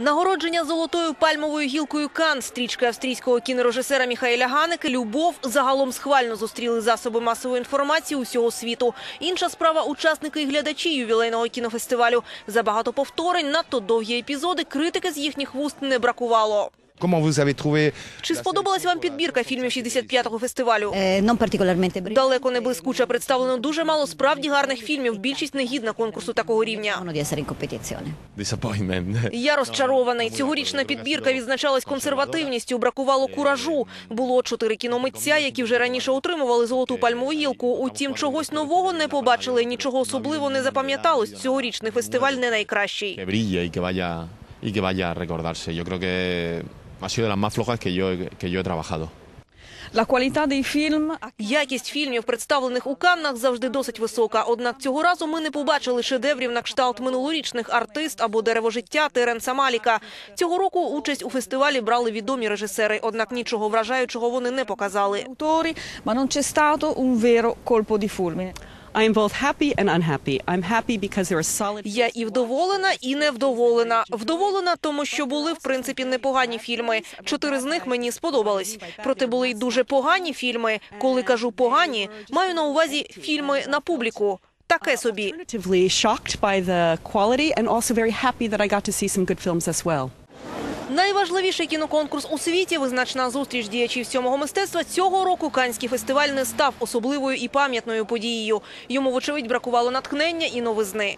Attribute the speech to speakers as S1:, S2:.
S1: Нагородження золотою пальмовою гілкою Кан стрічки австрійського кінорежисера Міхаеля Ганеки «Любов» загалом схвально зустріли засоби масової інформації усього світу. Інша справа – учасники і глядачі ювілейного кінофестивалю. Забагато повторень, надто довгі епізоди, критики з їхніх вуст не бракувало. Чи сподобалась вам підбірка фільмів 65-го фестивалю?
S2: Eh, non.
S1: Далеко не блискуча, представлено дуже мало справді гарних фільмів. Більшість не гідна конкурсу такого рівня. Я розчарований. Цьогорічна підбірка відзначалась консервативністю, бракувало куражу. Було чотири кіномитця, які вже раніше отримували золоту пальмову гілку. Утім, чогось нового не побачили. Нічого особливо не запам'яталось. Цьогорічний фестиваль не найкращий.
S3: Yo creo que ha sido de las más flojas que yo, que yo he trabajado.
S1: Якість фільмів, представлених у Каннах, завжди досить висока. Однак цього разу ми не побачили шедеврів на кшталт минулорічних артист або дерево життя Теренса Маліка. Цього року участь у фестивалі брали відомі режисери. Однак нічого вражаючого вони не показали.
S4: Autori, ma non c'è stato un vero colpo di fulmine.
S5: I am both happy and unhappy. I'm happy because there are solid.
S1: Я і вдоволена, і невдоволена. Вдоволена, тому що були в принципі непогані фільми. Чотири з них мені сподобались. Проте були й дуже погані фільми. Коли кажу погані, маю на увазі фільми на публіку. Таке собі.
S5: Shocked by the quality and also very happy that I got to see some good films as well.
S1: Найважливіший кіноконкурс у світі визначна зустріч діячів сьомого мистецтва. Цього року Канський фестиваль не став особливою і пам'ятною подією. Йому, вочевидь, бракувало натхнення і новизни.